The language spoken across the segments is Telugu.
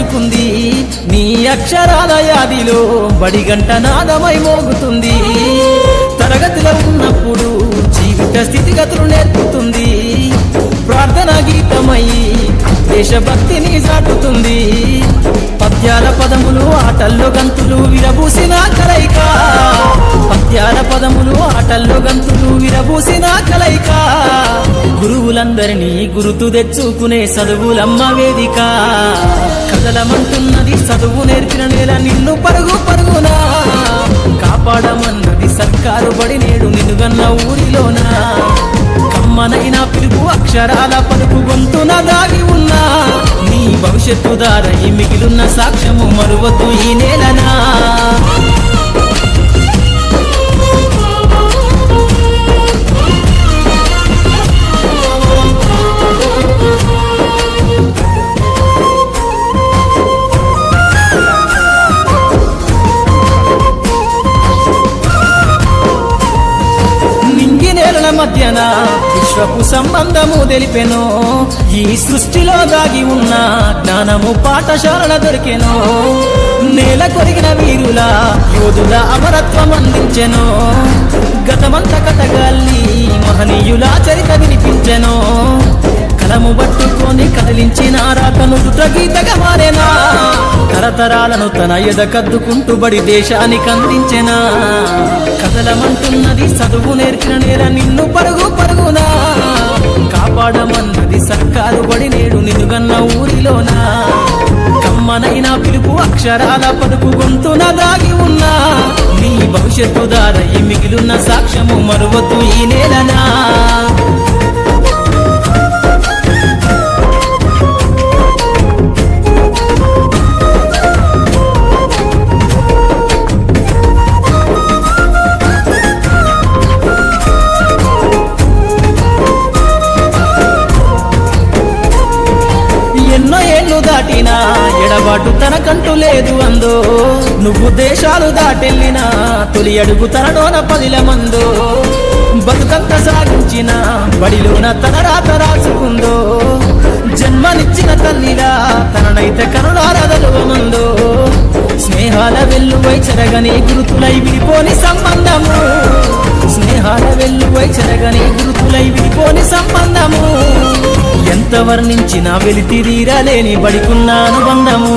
తనలోన నీ అక్షరాల యాదిలో బడిగంట నాదమై మోగుతుంది. తరగతిలో ఉన్నప్పుడు జీవిత స్థితిగతులు నేర్పుతుంది. ప్రార్థన గీతమై దేశభక్తిని చాటుతుంది పద్యాల పదములు ఆటల్లో గంతులు విరబూసిన కలయిక. పద్యాల పదములు ఆటల్లో గంతులు విరబూసిన కలయిక. గురువులందరినీ గురుతు తెచ్చుకునే చదువులమ్మ వేదిక. కదలమంటున్నది చదువు నేర్పిన నేల నిన్ను పరుగు పరుగునా. కాపాడమన్నది సర్కారు బడి నేడు నిన్నుగన్న ఊరిలోనా. కమ్మనైన పిలుపు అక్షరాల పలుపు గొంతున దాగి ఉన్నా. నీ భవిష్యత్తు దారై మిగిలిన సాక్ష్యము మరువతు ఈ నేలనా? విశ్వపు సంబంధము తెలిపెను. ఈ సృష్టిలో దాగి ఉన్న జ్ఞానము పాఠశాలల దొరికెను. నేల కొరిగిన వీరుల యోధుల అమరత్వం అందించెను. గతమంత కథగాల్ని మహనీయుల చరిత వినిపించెను. కలము పట్టుకొని కదిలించిన రాతను గీతగా మారేనా? తరతరాలను తన ఎద కద్దుకుంటూ బడి దేశానికి అందించెనా? కదలమంటున్నది చదువు నేర్చిన నేర నిన్ను పరుగు పరుగునా? కాపాడమన్నది సర్కారు బడి నేడు నిన్నుగన్న ఊరిలోనా? కమ్మనైన పిలుపు అక్షరాల పలుపు గొంతున దాగి ఉన్నా? నీ భవిష్యత్తు దారయ్యి మిగిలిన సాక్ష్యము మరువతు ఈ నేలనా? లేదు అందో. నువ్వు దేశాలు దాటెళ్ళినా తొలి అడుగు తనలోన పదిల మందో బతుకంత సాగించిన బడిలోన తన రాత రాసుకుందో. జన్మనిచ్చిన తల్లిలా తననైతే కరుణారదలువమందో స్నేహాల వెల్లువై చెరగని గురుతులై విడిపోని సంబంధము. స్నేహాల వెల్లువై చెరగని గురుతులై విడిపోని సంబంధము. ఎంత వర్ణించినా వెలితిరీరలేని బడికున్న అనుబంధము.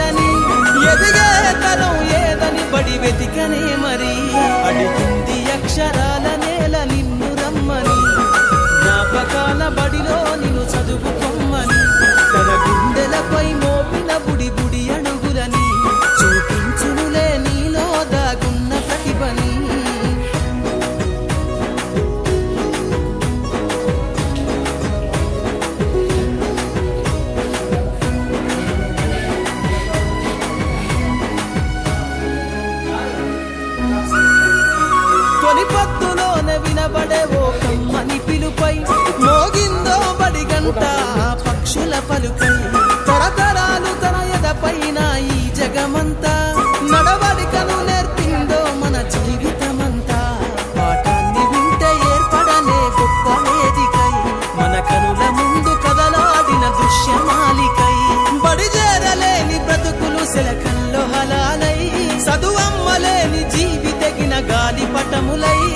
సంతకాలని ఎదిగే తరం ఏదని బడి వెతికనే మరి. అడిగింది అక్షరాల నేల నిన్ను రమ్మని. జ్ఞాపకాల బడిలో నిన్ను చదువుకొమ్మని. తన గుండెలపై మోపిన బుడి బుడి అడుగులని గాలి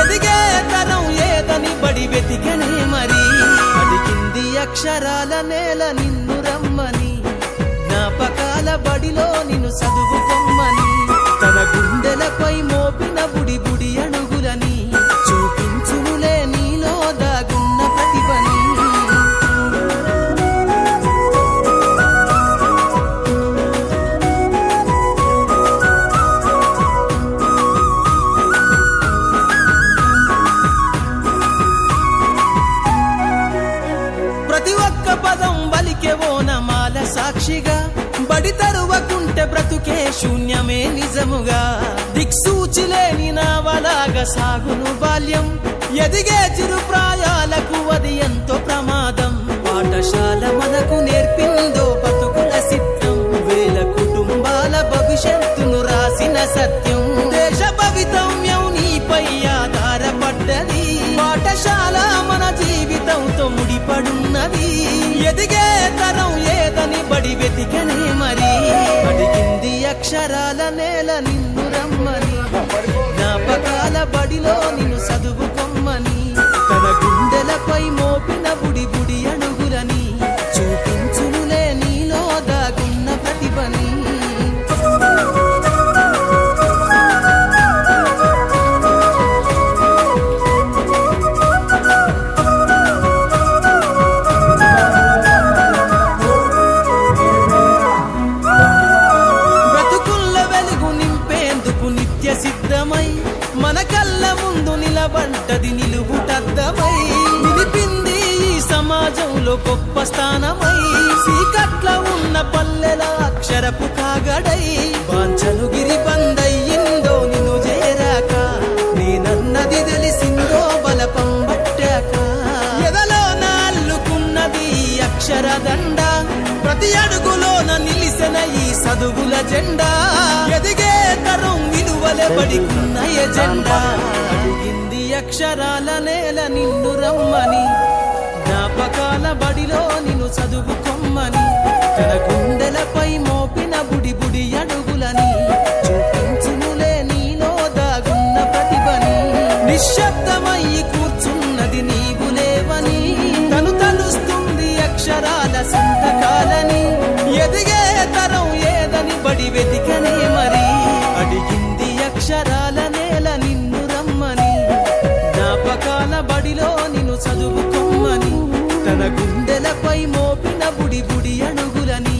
ఎదిగే తరం ఏదని బడి వెతికనే మరి. అడిగింది అక్షరాల నేల నిన్ను రమ్మని. జ్ఞాపకాల బడిలో నిన్ను చదువుకొమ్మని. తన గుండెలపై మోపిన బుడి బుడి శూన్యమే నిజముగా. దిక్సూచి లేని నావలాగా సాగును బాల్యం. ఎదిగే చిరు ప్రాయాలకు అది ఎంతో ప్రమాదం. పాఠశాల మనకు నేర్పిందో బతుకుల సిద్ధం వేల కుటుంబాల భవిష్యత్తును రాసిన సత్యం. దేశ భవితవ్యం నీపై ఆధారపడ్డది. పాఠశాల మన జీవితంతో ముడిపడున్నది. ఎదిగే తరం ఏదని బడి వెతికనే మరి. అడిగింది అక్షరాల నేల నిన్ను రమ్మని. జ్ఞాపకాల బడిలో నిన్ను చదువుకొమ్మని సమాజంలో గొప్ప స్థానమై సీకట్ల ఉన్న పల్లెల అక్షరపు కాగడై వాంఛను గిరి బందయ్యిందో నిన్ను చేరాక నేనన్నది తెలిసిందో బలపం పట్టాక. ఎదలో నాల్లుకున్నది ఈ అక్షర దండ ప్రతి అడుగులోన నిలిసిన ఈ చదువుల జెండా. ఎదిగే తరం విలువలే పడికున్న ఎజెండా అడిగింది అక్షరాల నేల నిన్ను రమ్మని జ్ఞాపకాల బడిలో నిన్ను చదువుకొమ్మని తన గుండెలపై మోపిన బుడి బుడి అడుగులని చూపించుములే నీలో దాగున్న ప్రతిభని. నిశ్శబ్దమయ్యి కూర్చున్నది నీవు లేవని తను తలుస్తుంది అక్షరాల సంతకాలని ఎదిగే తరం ఏదని బడి వెతికనే మరి. అడిగింది అక్షరాల నేల నిన్ను రమ్మని జ్ఞాపకాల బడిలో నిన్ను చదువు తన గుండెలపై మోపిన బుడి బుడి అణుగులని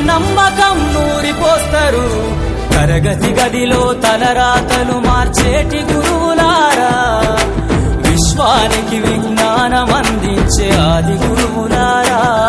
నమ్మకం నూరిపోస్తారు. తరగతి గదిలో తలరాతలు మార్చేటి గురువులారా. విశ్వానికి విజ్ఞానం అందించే ఆది గురువులారా.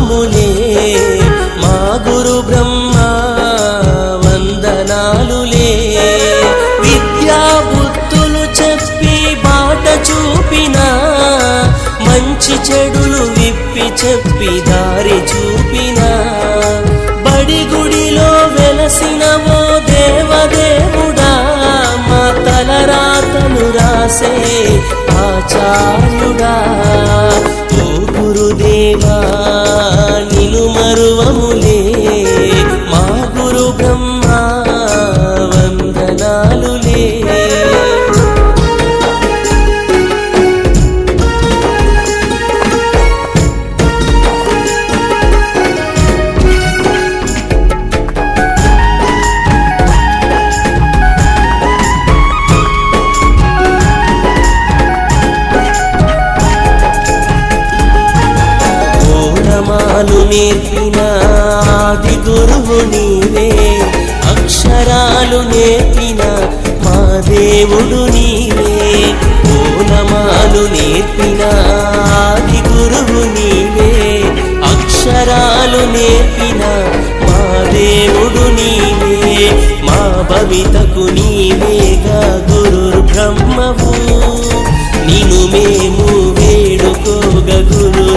మరువములే మా గురు బ్రహ్మ వందనాలులే. విద్యా బుద్ధులు చెప్పి బాట చూపినా మంచి చెడులు విప్పి చెప్పి దారి చూపినా. బడి గుడిలో వెలసినవో దేవదేవుడా మా తలరాతను రాసే ఆచార్యుడా. ఓ గురుదేవా నిను మరువములే ఓనమాలు నేర్పిన ఆది గురువు నీవే. అక్షరాలు నేర్పిన మా దేవుడు నీవే. పూనమాలు నేర్పిన ఆది గురువు నీవే. అక్షరాలు నేర్పిన మా దేవుడు నీవే. కవితకు నీవేగా గురు బ్రహ్మవు నిను మేము వేడుకోగ గురు